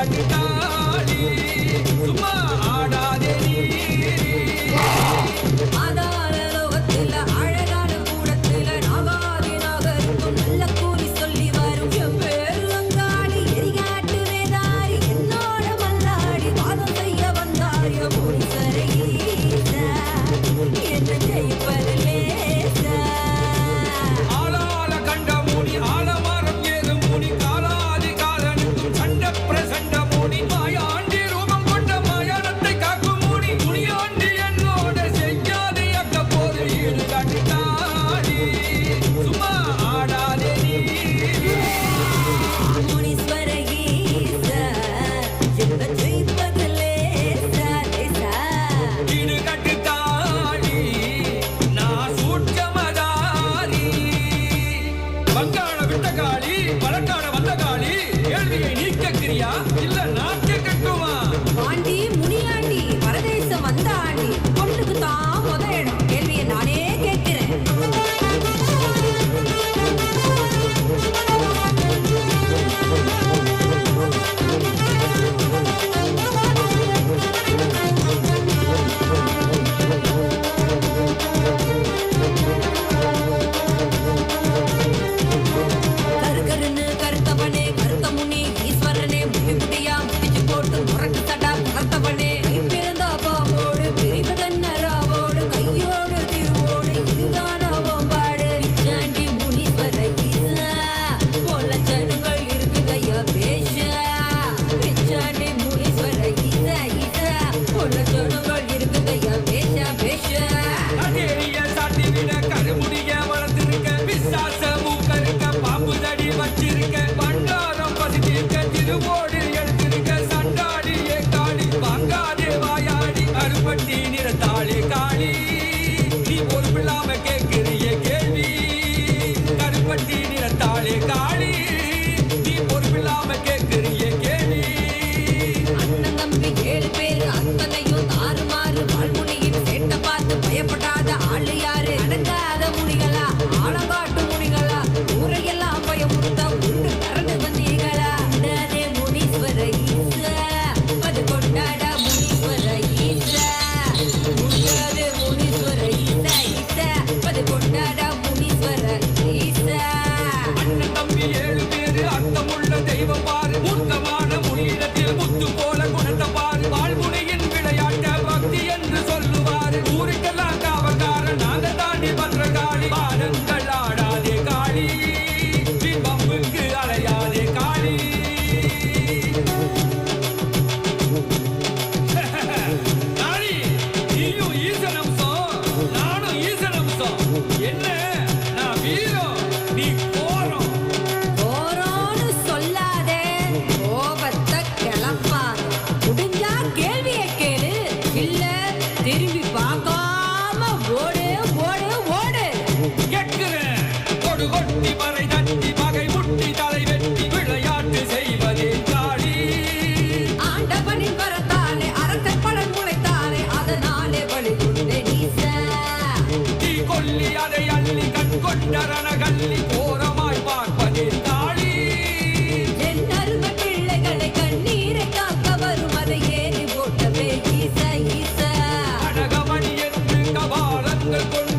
Africa. வங்காள விட்டகாளி வழக்காட வந்தகாளி கேள்வியை நீக்க கிரியா இல்ல yeah. el